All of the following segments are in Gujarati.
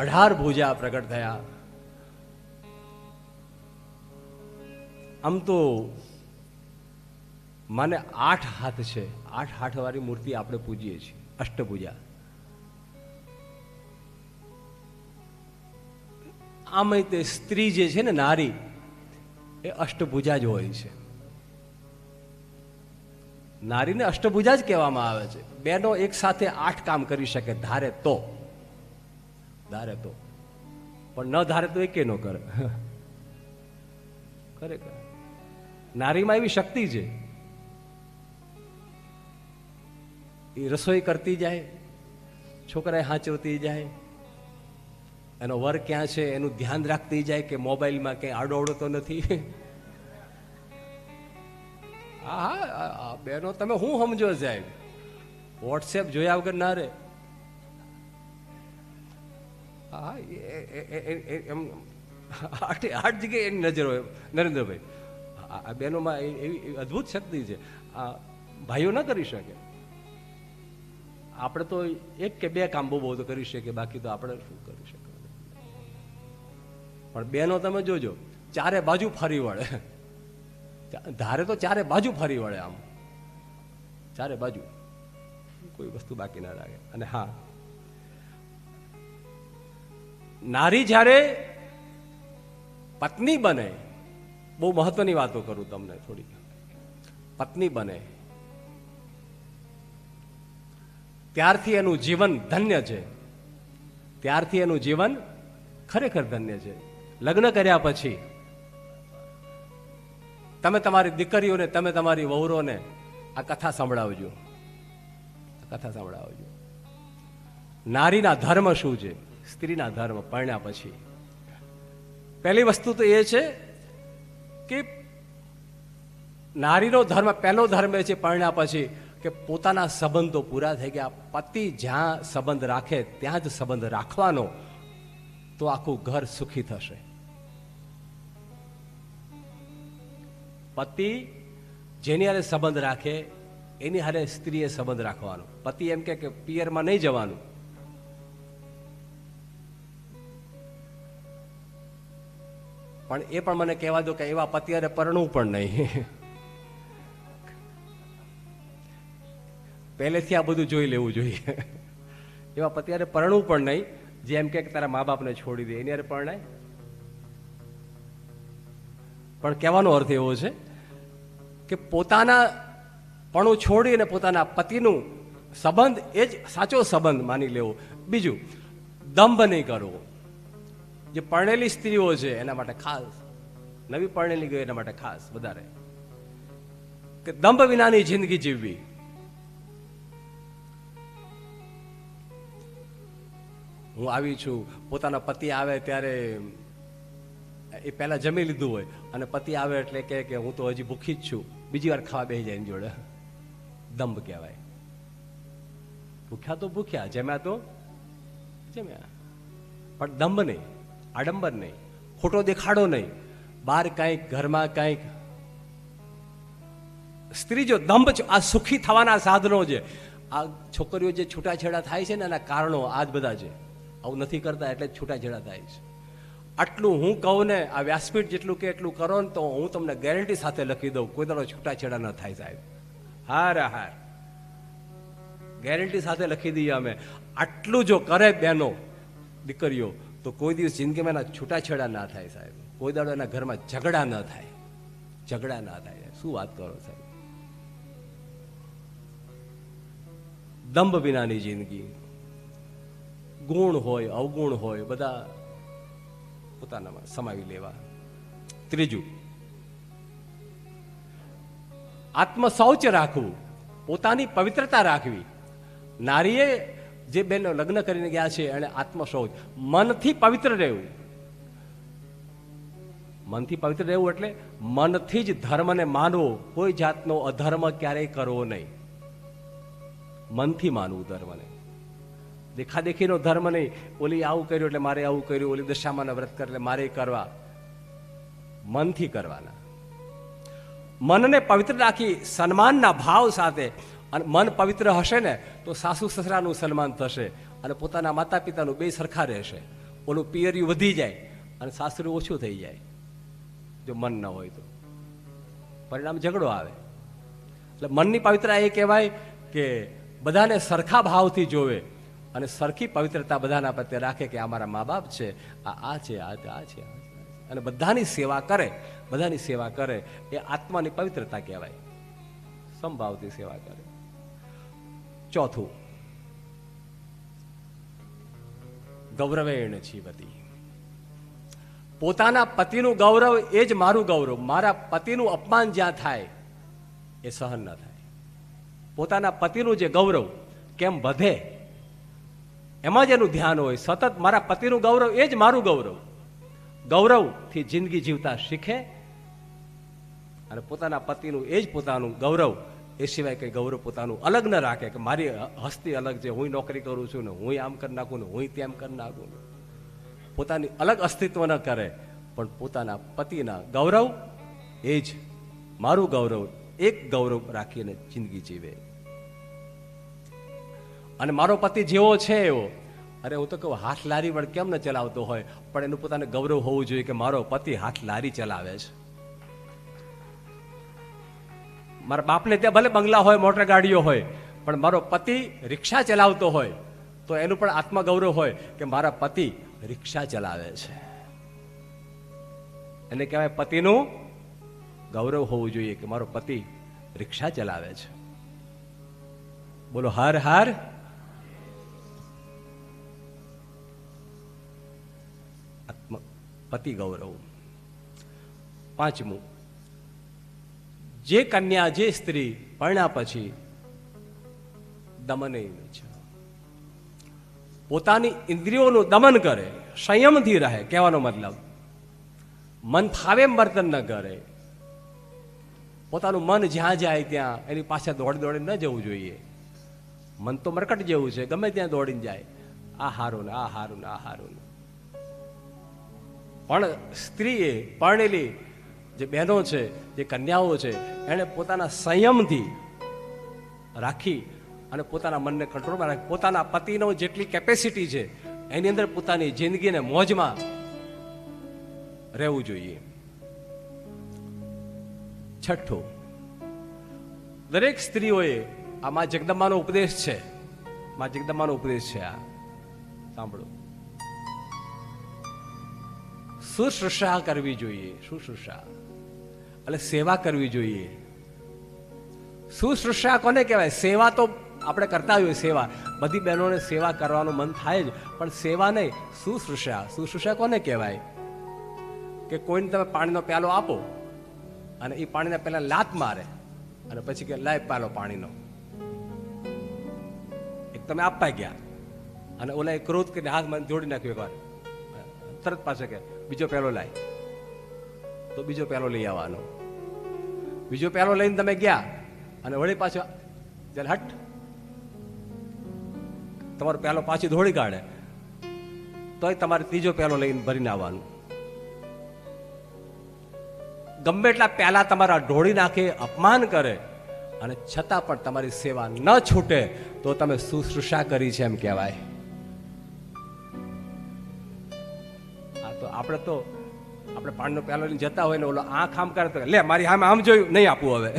અઢાર ભુજા પ્રગટ થયા. આમ તો મને આઠ હાથ છે. આઠ હાથ વાળી મૂર્તિ આપણે પૂજીએ છીએ. અષ્ટભુજા. આમ તે સ્ત્રી જે છે ને નારી, એ અષ્ટભુજા જ હોય છે. નારીને અષ્ટભુજા જ કહેવામાં આવે છે. બેનો એક સાથે આઠ કામ કરી શકે ધારે તો. ધારે તો. પણ ન ધારે તો એકે ન કરે. ખરેખર. નારીમાં એવી શક્તિ છે. એ રસોઈ કરતી જાય છોકરાએ હાંચવતી જાય, એનો વર ક્યાં છે એનું ધ્યાન રાખતી જાય કે મોબાઈલમાં ક્યાંય આડો અવડો તો નથી હા હા બેનો, તમે શું સમજો સાહેબ? વોટ્સએપ જોયા વગર ના રે. હા એમ, આઠે આઠ જગ્યાએ એની નજર હોય. નરેન્દ્રભાઈ, આ બહેનોમાં એવી અદ્ભુત શક્તિ છે. આ ભાઈઓ ન કરી શકે. આપણે તો એક કે બે કામ બહુ બહુ તો કરી શકીએ, બાકી તો આપણે શું કરી શકીએ? પણ બેનો તમે જોજો, ચારે બાજુ ફરી વળે. ધારે તો ચારે બાજુ ફરી વળે આમ. ચારે બાજુ. કોઈ વસ્તુ બાકી ના લાગે. અને હા નારી જ્યારે પત્ની બને, બહુ મહત્વની વાતો કરું તમને થોડી. પત્ની બને, ત્યારથી એનું જીવન ધન્ય છે. ત્યારથી એનું જીવન ખરેખર ધન્ય છે. લગ્ન કર્યા પછી તમે તમારી દીકરીઓને, તમે તમારી વહુરોને આ કથા સંભળાવજો. કથા સંભળાવજો. નારીના ધર્મ શું છે? સ્ત્રીના ધર્મ પરણ્યા પછી. પહેલી વસ્તુ તો એ છે કે નારીનો ધર્મ પહેલો ધર્મ છે પરણ્યા પછી કે પોતાના સંબંધો પૂરા થઈ ગયા. પતિ જ્યાં સંબંધ રાખે ત્યાં જ સંબંધ રાખવાનો તો આખું ઘર સુખી થશે. પતિ જેની હારે સંબંધ રાખે, એની હારે સ્ત્રીએ સંબંધ રાખવાનો. પતિ એમ કે પિયરમાં નહીં જવાનું. પણ એ પણ મને કહેવા દો કે એવા પતિ હારે પરણવું પણ નહીં. પહેલેથી આ બધું જોઈ લેવું જોઈએ. એવા પતિ હારે પરણવું પણ નહીં, જે એમ કે તારા મા બાપને છોડી દે, એની હારે પરણાય. પણ કહેવાનો અર્થ એવો છે કે પોતાના પણું છોડી અને પોતાના પતિનું સંબંધ એ જ સાચો સંબંધ માની લેવો. બીજું, દંભ નહીં કરવો જે પરણેલી સ્ત્રીઓ છે, એના માટે ખાસ. નવી પરણેલી ગઈ એના માટે ખાસ, વધારે. કે દંભ વિનાની જિંદગી જીવવી. હું આવી છું, પોતાના પતિ આવે ત્યારે એ પહેલા જમી લીધું હોય, અને પતિ આવે એટલે કે કે હું તો હજી ભૂખી જ છું. બીજી વાર ખાવા બેસી જાય એની જોડે. દંભ કહેવાય. ભૂખ્યા તો ભૂખ્યા, જમ્યા તો જમ્યા. પણ દંભ નહીં. આડંબર નહીં, ખોટો દેખાડો નહીં. બહાર કાંઈક, ઘરમાં કાંઈક. સ્ત્રી જો દંભ આ સુખી થવાના સાધનો છે. આ છોકરીઓ જે છૂટાછેડા થાય છે ને, એના કારણો આ જ બધા છે. આવું નથી કરતા એટલે છૂટાછેડા થાય છે. આટલું હું કહું ને, આ વ્યાસપીઠ જેટલું કે એટલું કરો ને, તો હું તમને ગેરંટી સાથે લખી દઉં, કોઈ દાડો છૂટાછેડા ન થાય સાહેબ. હાર હાર. ગેરંટી સાથે લખી દઈએ અમે. આટલું જો કરે બહેનો દીકરીઓ તો કોઈ દિવસ જિંદગીમાં એના છૂટાછેડા ના થાય સાહેબ. કોઈ દાડો એના ઘરમાં ઝઘડા ન થાય. ઝઘડા ના થાય. શું વાત કરો સાહેબ? દંભ વિનાની જિંદગી. ગુણ હોય, અવગુણ હોય, બધા પોતાનામાં સમાવી લેવા. ત્રીજું આત્મ શૌચ રાખવું. પોતાની પવિત્રતા રાખવી. નારીએ જે બેન લગ્ન કરીને ગયા છે એને આત્મશૌચ મનથી પવિત્ર રહેવું. મનથી પવિત્ર રહેવું એટલે મનથી જ ધર્મને માનવો. કોઈ જાતનો અધર્મ ક્યારેય કરવો નહીં. મનથી માનવું ધર્મને. દેખાદેખીનો ધર્મ નહીં. ઓલી આવું કર્યું એટલે મારે આવું કર્યું, ઓલી દશામાં વ્રત કરે એટલે મારે કરવા. મનથી કરવાના. મનને પવિત્ર રાખી સન્માનના ભાવ સાથે અને મન પવિત્ર હશે ને, તો સાસુ સસરાનું સન્માન થશે અને પોતાના માતા પિતાનું બે સરખા રહેશે. ઓલું પિયરિયું વધી જાય અને સાસરું ઓછું થઈ જાય. જો મન ન હોય તો. પરિણામ ઝઘડો આવે. એટલે મનની પવિત્રતા એ કહેવાય કે બધાને સરખા ભાવથી જોવે અને સરખી પવિત્રતા બધાના પ્રત્યે રાખે કે આ મારા મા બાપ છે, આ આ છે, આ આ છે. અને બધાની સેવા કરે, બધાની સેવા કરે. એ આત્માની પવિત્રતા કહેવાય. સમભાવથી સેવા કરે. ચોથું. ગૌરવેણ જીવતી પોતાના પતિનું ગૌરવ એ જ મારું ગૌરવ. મારા પતિનું અપમાન જ્યાં થાય, એ સહન ન થાય. પોતાના પતિનું જે ગૌરવ કેમ વધે, એમાં જ એનું ધ્યાન હોય. સતત મારા પતિનું ગૌરવ એ જ મારું ગૌરવ. ગૌરવથી જિંદગી જીવતા શીખે અને પોતાના પતિનું એ જ પોતાનું ગૌરવ એ સિવાય કંઈ ગૌરવ પોતાનું અલગ ન રાખે કે મારી હસ્તી અલગ છે, હું નોકરી કરું છું ને હું આમ કરી નાખું ને હું તેમ કરી નાખું પોતાની અલગ અસ્તિત્વ ન કરે, પણ પોતાના પતિના ગૌરવ એ જ. મારું ગૌરવ એક ગૌરવ રાખીને જિંદગી જીવે. અને મારો પતિ જેવો છે એવો. અરે હું તો કહું હાથ લારી પણ કેમ ન ચલાવતો હોય? પણ એનું પોતાને ગૌરવ હોવું જોઈએ કે મારો પતિ હાથ લારી ચલાવે છે. મારા બાપને ત્યાં ભલે બંગલા હોય, મોટર ગાડીઓ હોય, પણ મારો પતિ રિક્ષા ચલાવતો હોય, તો એનું પણ આત્મગૌરવ હોય કે મારા પતિ રિક્ષા ચલાવે છે. એને કહેવાય પતિનું ગૌરવ હોવું જોઈએ કે મારો પતિ રિક્ષા ચલાવે છે. બોલો, હાર હાર. આત્મ, પતિ ગૌરવ. પાંચમું. જે કન્યા, જે સ્ત્રી પરણ્યા પછી દમન છે. પોતાની ઇન્દ્રિયોનું દમન કરે, સંયમથી રહે, કહેવાનો મતલબ. મન ફાવે વર્તન ન કરે. પોતાનું મન જ્યાં જાય ત્યાં એની પાસે દોડી દોડી ન જવું જોઈએ. મન તો મરકટ જેવું છે, ગમે ત્યાં દોડીને જાય. આ હારું ને, આ હારું ને, આ હારું ને. પણ સ્ત્રીએ પરણેલી જે બહેનો છે, જે કન્યાઓ છે, એણે પોતાના સંયમથી રાખી અને પોતાના મનને કંટ્રોલમાં રાખી. પોતાના પતિનો જેટલી કેપેસિટી છે, એની અંદર પોતાની જિંદગીને મોજમાં રહેવું જોઈએ. છઠ્ઠું, દરેક સ્ત્રીઓએ આ મા જગદંબાનો ઉપદેશ છે. મા જગદંબાનો ઉપદેશ છે આ. સાંભળો. શુશ્રુષા કરવી જોઈએ, શુશ્રૂષા. એટલે સેવા કરવી જોઈએ. શુશ્રૂષા કોને કહેવાય? સેવા તો આપણે કરતા હોઈએ સેવા. બધી બહેનોને સેવા કરવાનું મન થાય જ, પણ સેવા નહીં શુશ્રૂષા શુશ્રૂષા કોને કહેવાય? કે કોઈને તમે પાણીનો પ્યાલો આપો અને એ પાણીને પહેલા લાત મારે અને પછી કે લાય પ્યાલો પાણીનો. એક તમે આપવા ગયા અને ઓલા એ ક્રોધ કરીને હાથ મને જોડી નાખ્યો એકવાર તરત પાસે કે, બીજો પહેલો લાય. તો બીજો પહેલો લઈ આવવાનો. બીજો પહેલો લઈને તમે ગયા અને વળી પાછો ચાલ હટ, તમારો પહેલો પાછી ધોળી કાઢે. તોય તમારે ત્રીજો પહેલો લઈને ભરીને આવવાનું. ગમે એટલા પહેલા તમારા ઢોળી નાખે, અપમાન કરે, અને છતાં પણ તમારી સેવા ન છૂટે, તો તમે શુશ્રુષા કરી છે એમ કહેવાય. આ તો આપણે તો આપણે પાનનો પ્યાલો લઈને જતા હોય ને ઓલો આંખ આમ કરે તો લે, મારી સામે આમ જોયું, નહીં આપવું હવે.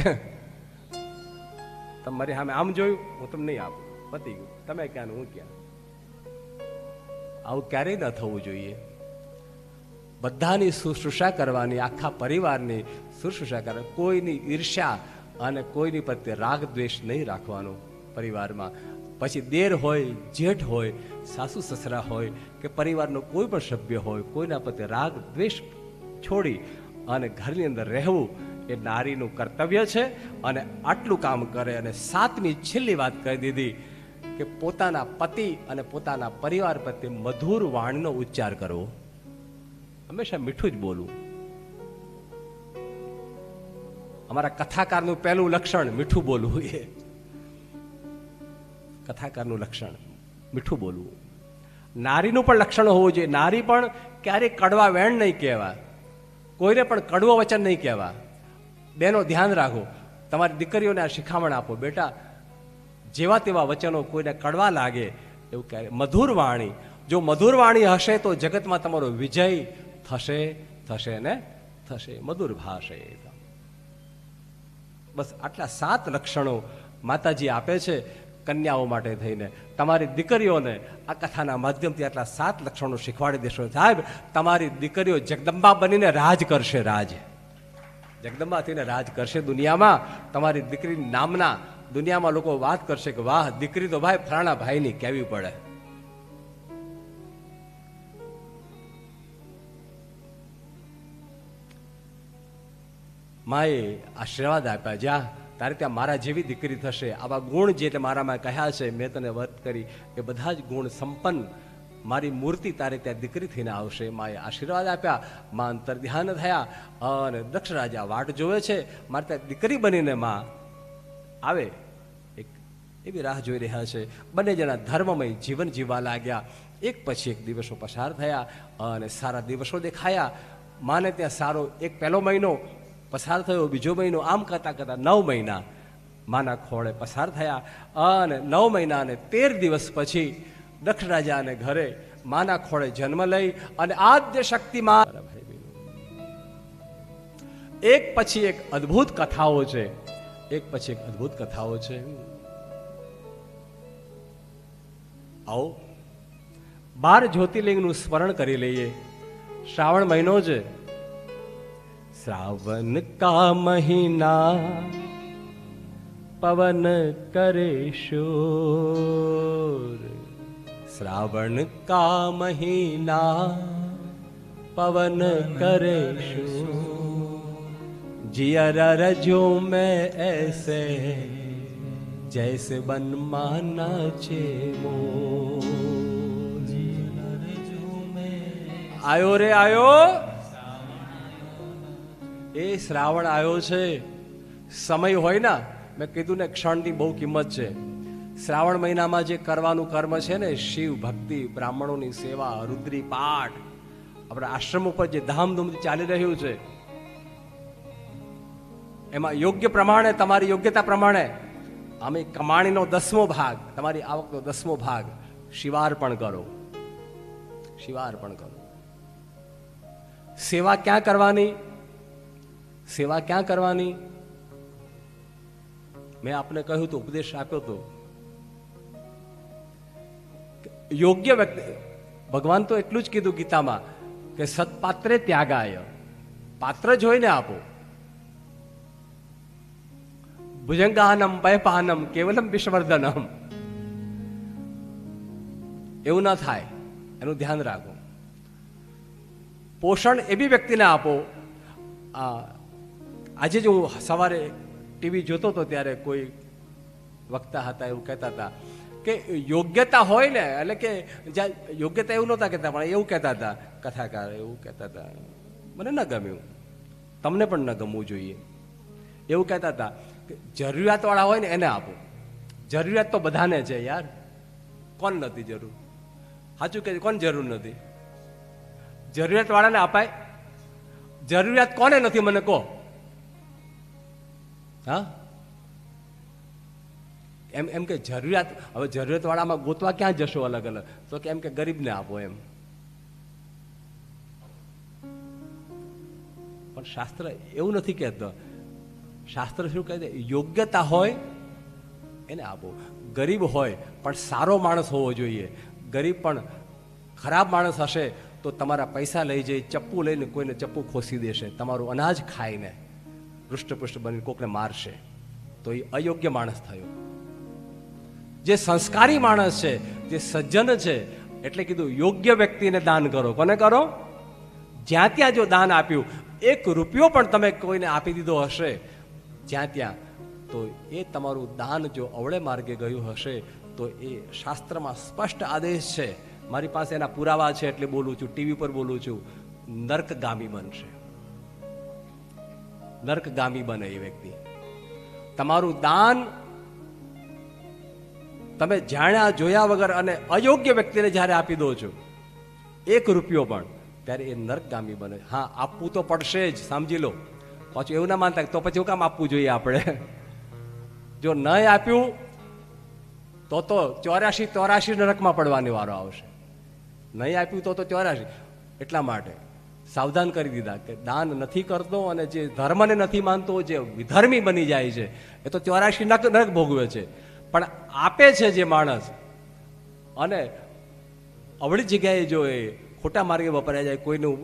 તમે મારી સામે આમ જોયું, હું તમને નહીં આપું. પતી ગયું. તમે ક્યાં હું ક્યાં? આવું ક્યારેય ન થવું જોઈએ. બધાની શુશ્રુષા કરવાની, આખા પરિવારની શુશ્રુષા કરવાની, કોઈની ઈર્ષ્યા અને કોઈની પ્રત્યે રાગ દ્વેષ નહીં રાખવાનો પરિવારમાં. પછી દેર હોય, જેઠ હોય, સાસુ સસરા હોય, કે પરિવારનો કોઈ પણ સભ્ય હોય, કોઈના પ્રત્યે રાગ દ્વેષ છોડી અને ઘરની અંદર રહેવું એ નારીનું કર્તવ્ય છે અને આટલું કામ કરે અને સાતમી છેલ્લી વાત કહી દીધી કે પોતાના પતિ અને પોતાના પરિવાર પ્રત્યે મધુર વાણનો ઉચ્ચાર કરવો હંમેશા મીઠું જ બોલવું અમારા કથાકારનું પહેલું લક્ષણ મીઠું બોલવું એ. કથાકારનું લક્ષણ મીઠું બોલવું. નારીનું પણ લક્ષણ હોવું જોઈએ. નારી પણ ક્યારેય કડવા વેણ નહીં કહેવા કોઈને પણ કડવો વચન નહીં કહેવા. બેનો ધ્યાન રાખો. તમારી દીકરીઓને આ શિખામણ આપો. બેટા, જેવા તેવા વચનો કોઈને કડવા લાગે, એવું કહે. મધુર વાણી. જો મધુર વાણી હશે તો જગતમાં તમારો વિજય થશે થશે ને થશે. મધુર ભાષે. બસ આટલા સાત લક્ષણો માતાજી આપે છે. કન્યાઓ માટે થઈને. તમારી દીકરીઓને આ કથાના માધ્યમથી આટલા સાત લક્ષણો શીખવાડી દેશો. સાહેબ, તમારી દીકરીઓ જગદંબા બનીને રાજ કરશે રાજ. જગદંબા થઈને રાજ કરશે દુનિયામાં. તમારી દીકરી નામના દુનિયામાં લોકો વાત કરશે કે, વાહ, દીકરી તો ભાઈ ફલાણા ભાઈની કહેવી પડે. માએ આશીર્વાદ આપ્યા. જ્યાં તારે ત્યાં મારા જેવી દીકરી થશે. આવા ગુણ જે મારામાં કહ્યા છે, મેં તને વત કરી એ બધા જ ગુણ સંપન્ન. મારી મૂર્તિ તારે ત્યાં દીકરી થઈને આવશે. માએ આશીર્વાદ આપ્યા, મા અંતર ધ્યાન થયા અને દક્ષ રાજા વાટ જોવે છે. મારે ત્યાં દીકરી બનીને માં આવે. એક એવી રાહ જોઈ રહ્યા છે. બંને જણા ધર્મમય જીવન જીવવા લાગ્યા. એક પછી એક દિવસો પસાર થયા અને સારા દિવસો દેખાયા. માને ત્યાં સારો એક પહેલો મહિનો પસાર થયો. બીજો મહિનો આમ કરતા કરતા નવ મહિના માના ખોળે પસાર થયા અને નવ મહિના અને તેર દિવસ પછી દક્ષ રાજાને ઘરે માના ખોળે જન્મ લઈ અને આદ્ય શક્તિમાં એક પછી એક અદ્ભુત કથાઓ છે. એક પછી એક અદ્ભુત કથાઓ છે. આવો. બાર જ્યોતિર્લિંગનું સ્મરણ કરી લઈએ. શ્રાવણ મહિનો છે. श्रावण का महीना पवन करे शोर। श्रावण का महीना पवन करे शोर। जियर रजो में ऐसे जैसे बन माना चे मो आयो रे, आयो। એ શ્રાવણ આવ્યો છે. સમય હોય ને, મેં કીધું ને, ક્ષણની બહુ કિંમત છે. શ્રાવણ મહિનામાં જે કરવાનું કર્મ છે ને, શિવ ભક્તિ, બ્રાહ્મણોની સેવા, રુદ્રી પાઠ, આપણા આશ્રમ ઉપર જે ધામધૂમથી ચાલી રહ્યું છે. એમાં યોગ્ય પ્રમાણે, તમારી યોગ્યતા પ્રમાણે અમે કમાણીનો દસમો ભાગ, તમારી આવકનો દસમો ભાગ, શિવાર્પણ કરો. શિવાર્પણ કરો. સેવા ક્યાં કરવાની? સેવા ક્યાં કરવાની? મેં આપને કહ્યું તો, ઉપદેશ આપ્યો તો. યોગ્ય વ્યક્તિ, ભગવાન તો એટલું જ કીધું ગીતામાં કે સત્પાત્રે ત્યાગાય. પાત્ર જોઈને આપો. ભુજંગાનમ પયપાનમ કેવલમ વિશ્વર્ધનમ. એવું ના થાય. એનું ધ્યાન રાખો. પોષણ એવી વ્યક્તિને આપો. આ આજે જ હું સવારે ટીવી જોતો હતો ત્યારે કોઈ વક્તા હતા એવું કહેતા હતા કે યોગ્યતા હોય ને, એટલે કે જ્યાં યોગ્યતા એવું નહોતા કહેતા, પણ એવું કહેતા હતા, કથાકાર એવું કહેતા હતા. મને ન ગમ્યું. તમને પણ ન ગમવું જોઈએ. એવું કહેતા હતા કે જરૂરિયાતવાળા હોય ને એને આપો. જરૂરિયાત તો બધાને છે યાર. કોણ નથી જરૂર? સાચું કે કોણ જરૂર નથી? જરૂરિયાતવાળાને અપાય? જરૂરિયાત કોને નથી, મને કહો. હા? એમ એમ કે જરૂરિયાત, હવે જરૂરિયાતવાળામાં ગોતવા ક્યાં જશો અલગ અલગ? તો કે એમ કે ગરીબને આપો એમ. પણ શાસ્ત્ર એવું નથી કહેતો. શાસ્ત્ર શું કહે છે? યોગ્યતા હોય, એને આપો. ગરીબ હોય, પણ સારો માણસ હોવો જોઈએ. ગરીબ પણ ખરાબ માણસ હશે, તો તમારા પૈસા લઈ જઈ, ચપ્પુ લઈને કોઈને ચપ્પુ ખોસી દેશે. તમારું અનાજ ખાઈને. પૃષ્ઠપુષ્ઠ બની કોકને મારશે, તો એ અયોગ્ય માણસ થયો. જે સંસ્કારી માણસ છે, જે સજ્જન છે, એટલે કીધું, યોગ્ય વ્યક્તિને દાન કરો. કોને કરો? જ્યાં ત્યાં જો દાન આપ્યું, એક રૂપિયો પણ તમે કોઈને આપી દીધો હશે, જ્યાં ત્યાં, તો એ તમારું દાન જો અવળે માર્ગે ગયું હશે, તો એ શાસ્ત્રમાં સ્પષ્ટ આદેશ છે. મારી પાસે એના પુરાવા છે એટલે બોલું છું, ટીવી પર બોલું છું, નર્કગામી બનશે. નર્કગામી બને એ વ્યક્તિ. તમારું દાન તમે જાણ્યા, જોયા વગર અને અયોગ્ય વ્યક્તિને જ્યારે આપી દો છો, એક રૂપિયો પણ, ત્યારે એ નર્કગામી બને. હા, આપવું તો પડશે જ, સમજી લો. પાછું એવું ના માનતા તો પછી એવું કામ આપવું જોઈએ આપણે? જો ન આપ્યું, તો તો ચોર્યાસી ચોરાશી નરકમાં પડવાની વારો આવશે. નહીં આપ્યું તો તો ચોરાશી એટલા માટે સાવધાન કરી દીધા કે દાન નથી કરતો અને જે ધર્મને નથી માનતો, જે વિધર્મી બની જાય છે, એ તો ચોરાશી નક નરક ભોગવે છે. પણ આપે છે જે માણસ, અને અવળી જગ્યાએ જો એ ખોટા માર્ગે વપરાય જાય, કોઈનું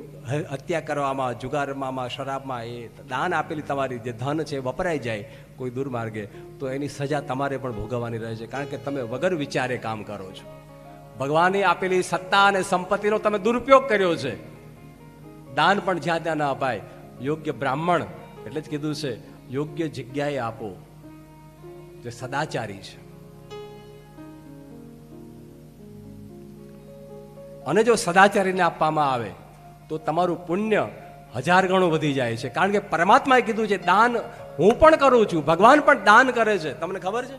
હત્યા કરવામાં, જુગારમાં, શરાબમાં, એ દાન આપેલી તમારી, જે ધન છે એ વપરાઈ જાય કોઈ દુર્માર્ગે તો એની સજા તમારે પણ ભોગવવાની રહે છે. કારણ કે તમે વગર વિચારે કામ કરો છો. ભગવાને આપેલી સત્તા અને સંપત્તિનો તમે દુરુપયોગ કર્યો છે. દાન પણ જ્યાં ત્યાં ન અપાય. યોગ્ય બ્રાહ્મણ, એટલે જ કીધું છે, યોગ્ય જગ્યાએ આપો. જે સદાચારી છે. અને જો સદાચારીને આપવામાં આવે, તો તમારું પુણ્ય હજાર ગણું વધી જાય છે. કારણ કે પરમાત્માએ કીધું છે, દાન હું પણ કરું છું, ભગવાન પણ દાન કરે છે. તમને ખબર છે?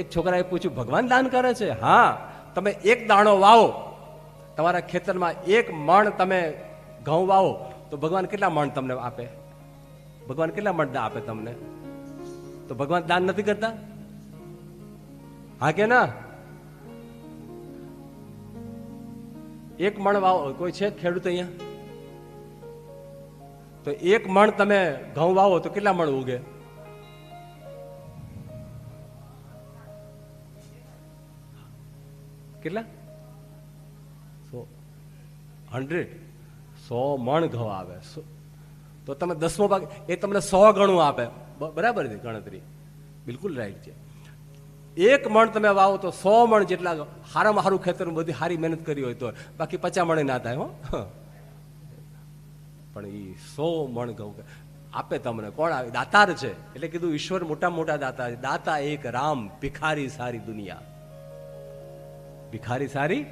એક છોકરાએ પૂછ્યું, ભગવાન દાન કરે છે? હા, તમે એક દાણો વાવો. તમારા ખેતરમાં એક મણ તમે ઘઉં વાવો તો ભગવાન કેટલા મણ તમને આપે? ભગવાન કેટલા મણ આપે તમને? તો ભગવાન દાન નથી કરતા? હા કે ના? એક મણ વાવો, કોઈ છે ખેડૂત અહીંયા? તો એક મણ તમે ઘઉં વાવો તો કેટલા મણ ઉગે? કેટલા? હંડ્રેડ. સો મણ ઘઉં આવે. તો તમે દસમો ભાગ એ તમને સો ગણું આપે. બરાબર છે ગણતરી? બિલકુલ રાઈટ છે. એક મણ તમે વાવો તો સો મણ જેટલા હારામાં સારું ખેતર બધી સારી મહેનત કરી હોય તો. બાકી પચા મણે ના થાય હો. પણ એ સો મણ ઘઉં આપે તમને. કોણ આવે? દાતાર છે. એટલે કીધું ઈશ્વર મોટા મોટા દાતા છે. દાતા એક રામ, ભિખારી સારી દુનિયા. ભિખારી સારી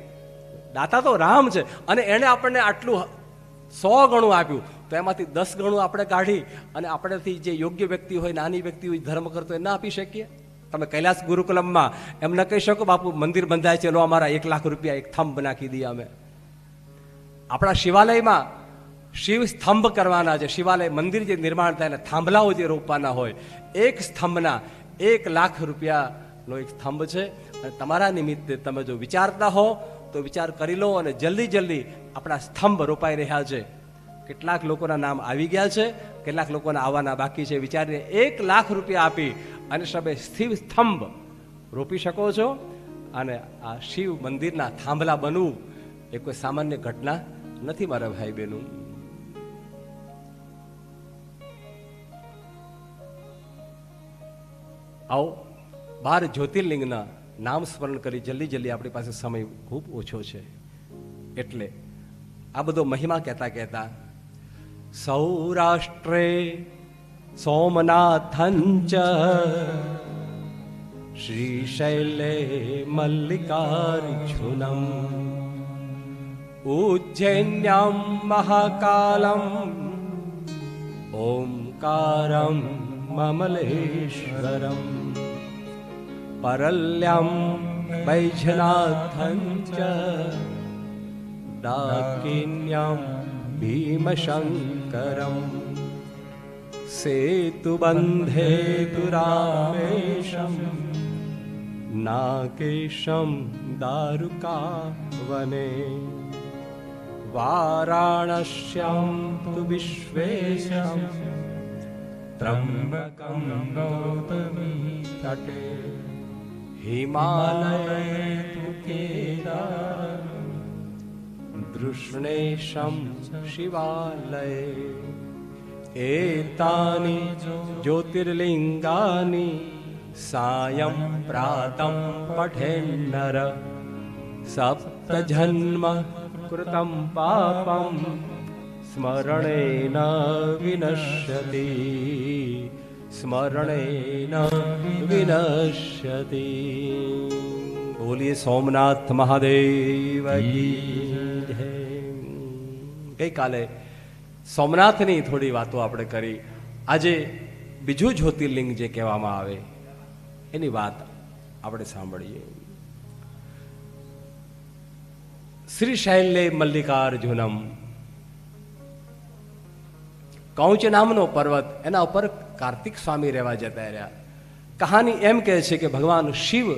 દાતા તો રામ છે. અને એણે આપણને આટલું સો ગણું આપ્યું. તો એમાંથી દસ ગણું આપણે કાઢી અને આપણેથી જે યોગ્ય વ્યક્તિ હોય, નાની વ્યક્તિ હોય, ધર્મ કરતો એ ના આપી શકીએ. તમે કૈલાસ ગુરુકુલમમાં એમ ન કહી શકો, બાપુ, મંદિર બંધાય છે, લો અમારા એક લાખ રૂપિયા એક થંભ નાખી દઈએ અમે. આપણા શિવાલયમાં શિવ સ્તંભ કરવાના છે. શિવાલય મંદિર જે નિર્માણ થાય એટલે થાંભલાઓ જે રોપવાના હોય, એક સ્તંભના એક લાખ રૂપિયાનો એક સ્તંભ છે. અને તમારા નિમિત્તે તમે જો વિચારતા હો તો વિચાર કરી લો અને જલ્દી જલ્દી આપણા સ્તંભ રોપાઈ રહ્યા છે. કેટલાક લોકોના નામ આવી ગયા છે, કેટલાક લોકોના આવવાના બાકી છે. વિચારીને એક લાખ રૂપિયા આપી અને સભે સ્થિર સ્તંભ રોપી શકો છો અને આ શિવ મંદિરના થાંભલા બનવું એ કોઈ સામાન્ય ઘટના નથી મારા ભાઈ બહેનું આવો, બાર જ્યોતિર્લિંગના નામ સ્મરણ કરી જલ્દી જલ્દી આપણી પાસે સમય ખૂબ ઓછો છે. એટલે આ બધો મહિમા કહેતા કહેતા, સૌરાષ્ટ્રે સોમનાથંચ શ્રીશૈલે મલ્લિકાર્જુનમ, ઉજ્જૈન્યામ મહાકાલમ, ઓમકારમ મમલેશ્વરમ. परल्यां वैजनाथं च दाकिन्यं भीमशङ्करम् सेतुबन्धे तु रामेशं नाकेशं दारुकावने। वाराणश्यं तु विश्वेशं त्र्यम्बकं गौतमी तटे िमालये तु के दृष्णेशं शिवालये एतानि ज्योतिर्लिङ्गानि सायं प्रातं पठेन्नर। सप्तजन्म कृतं पापं स्मरणेन विनश्यति। સ્મરણેન વિનશ્યતિ। બોલીએ સોમનાથ મહાદેવ ગઈકાલે સોમનાથની થોડી વાતો આપણે કરી। આજે બીજું જ્યોતિર્લિંગ જે કહેવામાં આવે, એની વાત આપણે સાંભળીએ। શ્રી શૈલે મલ્લિકાર્જુનમ, કૌચ નામનો પર્વત એના ઉપર કાર્તિક સ્વામી રહેવા જતા રહ્યા. કહાની એમ કહે છે કે ભગવાન શિવ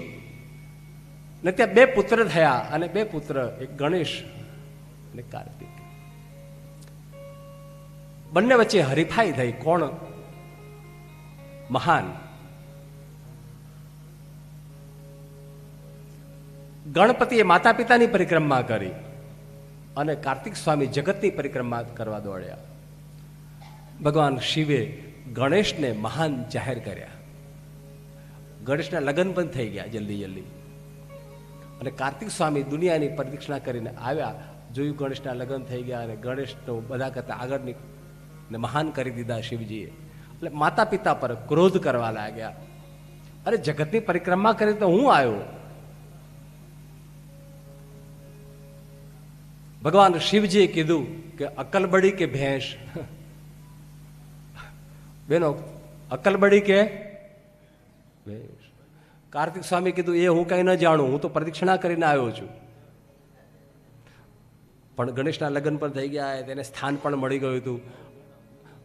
ને ત્યાં બે પુત્ર થયા અને બે પુત્ર, એક ગણેશ અને કાર્તિક. બંને વચ્ચે હરીફાઈ થઈ. કોણ? મહાન. ગણપતિએ માતા પિતાની પરિક્રમા કરી અને કાર્તિક સ્વામી જગતની પરિક્રમા કરવા દોડ્યા. ભગવાન શિવે ગણેશને મહાન જાહેર કર્યા. ગણેશના લગ્ન પણ થઈ ગયા જલ્દી જલ્દી. અને કાર્તિક સ્વામી દુનિયાની પ્રદક્ષિણા કરીને આવ્યા, જોયું ગણેશના લગ્ન થઈ ગયા અને ગણેશનો બધા કરતા આગળની ને મહાન કરી દીધા શિવજીએ. એટલે માતા પિતા પર ક્રોધ કરવા લાગ્યા. અરે જગતની પરિક્રમા કરી તો હું આવ્યો? ભગવાન શિવજીએ કીધું કે અકલબડી કે ભેંસ? બેનો અકલબડી કે? ભેંસ કાર્તિક સ્વામી કીધું, એ હું કઈ ન જાણું, હું તો પ્રદક્ષિણા કરીને આવ્યો છું. પણ ગણેશના લગ્ન પણ થઈ ગયા, તેને સ્થાન પણ મળી ગયું હતું.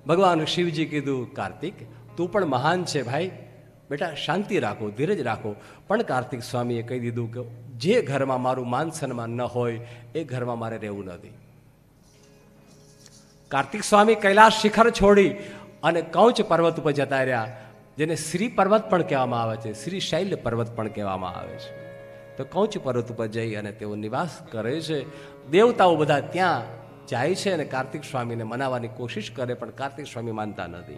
ભગવાન શિવજી કીધું, કાર્તિક, તું પણ મહાન છે ભાઈ. બેટા, શાંતિ રાખો, ધીરજ રાખો. પણ કાર્તિક સ્વામીએ કહી દીધું કે, જે ઘરમાં મારું માન સન્માન ન હોય, એ ઘરમાં મારે રહેવું નથી. કાર્તિક સ્વામી કૈલાસ શિખર છોડી અને કૌચ પર્વત ઉપર જતા રહ્યા. જેને શ્રી પર્વત પણ કહેવામાં આવે છે, શ્રી શૈલ પર્વત પણ કહેવામાં આવે છે. તો કૌચ પર્વત ઉપર જઈ અને તેઓ નિવાસ કરે છે. દેવતાઓ બધા ત્યાં જાય છે અને કાર્તિક સ્વામીને મનાવવાની કોશિશ કરે, પણ કાર્તિક સ્વામી માનતા નથી.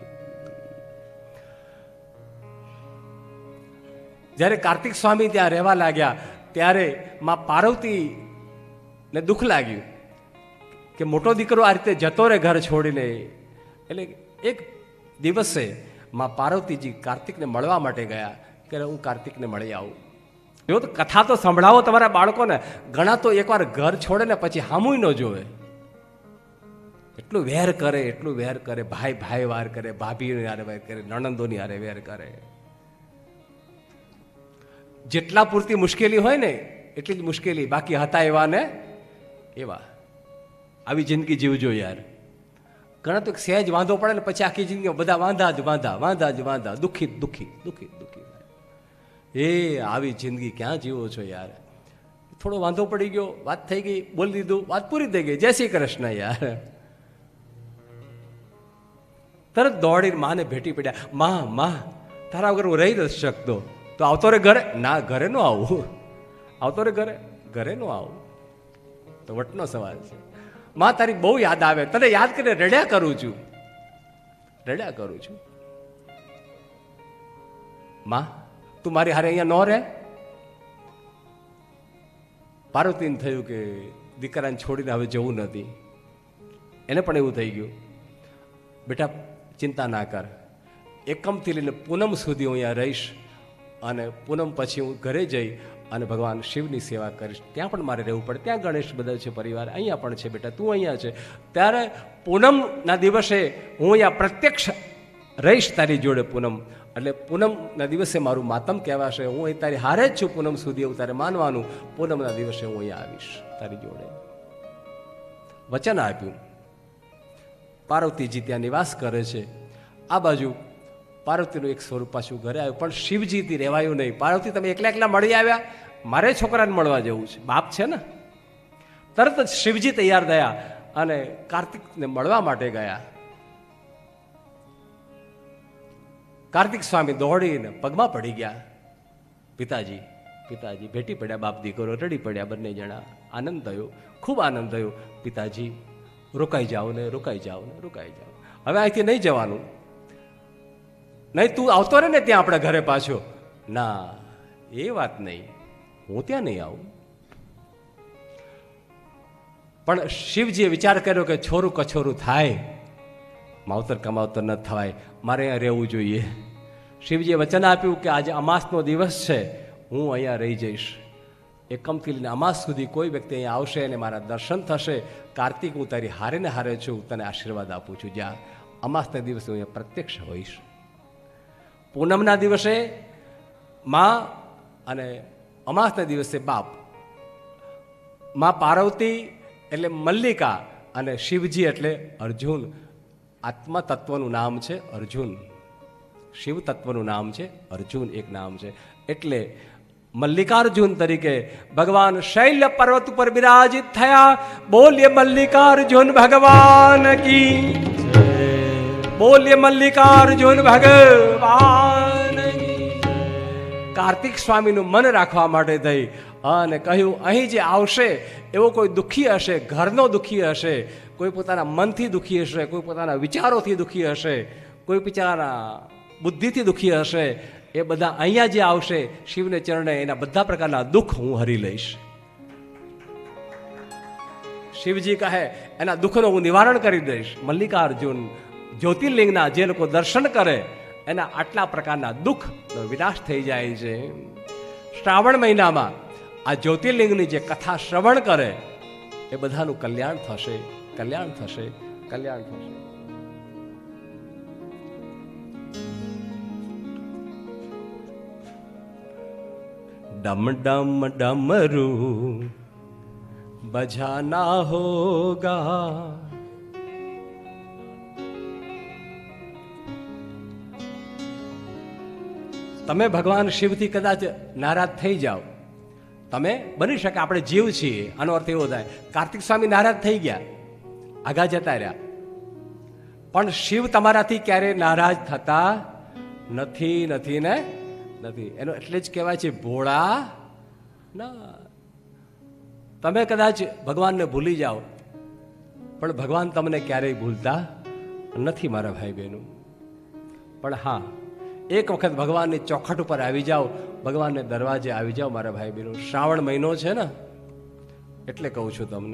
જ્યારે કાર્તિક સ્વામી ત્યાં રહેવા લાગ્યા, ત્યારે માં પાર્વતી ને દુઃખ લાગ્યું કે મોટો દીકરો આ રીતે જતો રહે ઘર છોડીને. એટલે એક દિવસે માં પાર્વતીજી કાર્તિકને મળવા માટે ગયા કે હું કાર્તિકને મળી આવું. જો તો કથા તો સંભળાવો તમારા બાળકોને. ઘણા તો એકવાર ઘર છોડે ને પછી હામુય ન જોવે. એટલું વેર કરે, એટલું વેર કરે. ભાઈ ભાઈ વાર કરે, ભાભીની હારે વેર કરે, નણંદોની હારે વેર કરે. જેટલા પૂરતી મુશ્કેલી હોય ને, એટલી જ મુશ્કેલી. બાકી હતા એવા ને એવા. આવી જિંદગી જીવજો યાર. ઘણા તો સહેજ વાંધો પડે ને પછી આખી જિંદગી બધા વાંધા જ વાંધા વાંધા જ વાંધા, દુઃખી દુઃખી દુઃખી દુઃખી એ આવી જિંદગી ક્યાં જીવો છો યાર? થોડો વાંધો પડી ગયો, વાત થઈ ગઈ, બોલી દીધું, વાત પૂરી થઈ ગઈ. જય શ્રી કૃષ્ણ યાર. તરત દોડીને માને ભેટી પડ્યા, માં માં, તારા વગર હું રહી નથી શકતો. તો આવતો રે ઘરે? ના, ઘરે નો આવું. આવતો રે ઘરે? ઘરે નો આવું. તો વટનો સવાલ છે. માં તારી બહુ યાદ આવે. તને યાદ કરીને રડ્યા કરું છું. રડ્યા કરું છું. માં, તું મારી હારે અહીંયા ન રહે. પાર્વતીને થયું કે દીકરાને છોડીને હવે જવું નથી. એને પણ એવું થઈ ગયું. બેટા, ચિંતા ના કર. એકમથી લઈને પૂનમ સુધી હું અહીંયા રહીશ અને પૂનમ પછી હું ઘરે જઈ અને ભગવાન શિવની સેવા કરીશ. ત્યાં પણ મારે રહેવું પડે. ત્યાં ગણેશ બધા છે, પરિવાર. અહીંયા પણ છે, બેટા. તું અહીંયા છે. ત્યારે પૂનમના દિવસે હું અહીંયા પ્રત્યક્ષ રહીશ તારી જોડે પૂનમ. એટલે પૂનમના દિવસે મારું માતમ કહેવાશે. હું અહીં તારી હારે જ છું પૂનમ સુધી એવું તારે માનવાનું. પૂનમના દિવસે હું અહીંયા આવીશ તારી જોડે. વચન આપ્યું. પાર્વતીજી ત્યાં નિવાસ કરે છે. આ બાજુ પાર્વતીનું એક સ્વરૂપ પાછું ઘરે આવ્યું. પણ શિવજીથી રહેવાયું નહીં. પાર્વતી તમે એકલા એકલા મળી આવ્યા? મારે છોકરાને મળવા જવું છે. બાપ છે ને? તરત જ શિવજી તૈયાર થયા અને કાર્તિકને મળવા માટે ગયા. કાર્તિક સ્વામી દોડીને પગમાં પડી ગયા. પિતાજી પિતાજી, ભેટી પડ્યા બાપ દીકરો, રડી પડ્યા બંને જણા. આનંદ થયો. ખૂબ આનંદ થયો. પિતાજી, રોકાઈ જાઓ ને, રોકાઈ જાઓ ને, રોકાઈ જાઓ. હવે અહીંથી નહીં જવાનું. નહીં, તું આવતો રહે ને ત્યાં આપણા ઘરે પાછો. ના, એ વાત નહીં. હું ત્યાં નહીં આવું. પણ શિવજીએ વિચાર કર્યો કે છોરું કછોરું થાય. માવતર કમાવતર ન થવાય. મારે અહીંયા રહેવું જોઈએ. શિવજીએ વચન આપ્યું કે આજે અમાસનો દિવસ છે. હું અહીંયા રહી જઈશ. એકમથી લઈને અમાસ સુધી કોઈ વ્યક્તિ અહીંયા આવશે અને મારા દર્શન થશે. કાર્તિક, હું તારી હારે ને હારે છું. તને આશીર્વાદ આપું છું. જ્યાં અમાસના દિવસે હું અહીંયા પ્રત્યક્ષ હોઈશ. પૂનમના દિવસે માં અને અમાસના દિવસે બાપ. માં પાર્વતી એટલે મલ્લિકા અને શિવજી એટલે અર્જુન. આત્મા તત્વનું નામ છે અર્જુન. શિવ તત્વનું નામ છે અર્જુન એક નામ છે. એટલે મલ્લિકાર્જુન તરીકે ભગવાન શૈલ્ય પર્વત ઉપર બિરાજિત થયા. બોલ્ય મલ્લિકાર્જુન ભગવાન કી બોલ્ય મલ્લિકાર્જુન ભગવાન કાર્તિક સ્વામીનું મન રાખવા માટે થઈ અને કહ્યું, અહીં જે આવશે, એવો કોઈ દુઃખી હશે, ઘરનો દુઃખી હશે, કોઈ પોતાના મનથી દુઃખી હશે, કોઈ પોતાના વિચારોથી દુઃખી હશે, કોઈ પોતાના બુદ્ધિથી દુઃખી હશે, એ બધા અહીંયા જે આવશે, શિવને ચરણે એના બધા પ્રકારના દુઃખ હું હરી લઈશ. શિવજી કહે, એના દુઃખનું હું નિવારણ કરી દઈશ. મલ્લિકાર્જુન જ્યોતિર્લિંગના જે લોકો દર્શન કરે, એના આટલા પ્રકારના દુઃખ વિનાશ થઈ જાય છે. શ્રાવણ મહિનામાં આ જ્યોતિર્લિંગની જે કથા શ્રવણ કરે, એ બધાનું કલ્યાણ થશે કલ્યાણ થશે કલ્યાણ થશે. ડમ ડમ ડમરું બજાના હોગા તમે ભગવાન શિવથી કદાચ નારાજ થઈ જાઓ. તમે બની શકે આપણે જીવ છીએ, આનો અર્થ એવો થાય. કાર્તિક સ્વામી નારાજ થઈ ગયા આગા જતા રહ્યા. પણ શિવ તમારાથી ક્યારે નારાજ થતા નથી નથી ને? નથી. એનો એટલે જ કહેવાય છે, ભોળા ના. તમે કદાચ ભગવાનને ભૂલી જાઓ, પણ ભગવાન તમને ક્યારેય ભૂલતા નથી, મારા ભાઈ બહેનો પણ હા એક વખત ભગવાનની ચોખટ ઉપર આવી જાઓ, ભગવાનને દરવાજે આવી જાઓ, મારા ભાઈ બહેનો, શ્રાવણ મહિનો છે ને, એટલે કહું છું તમને.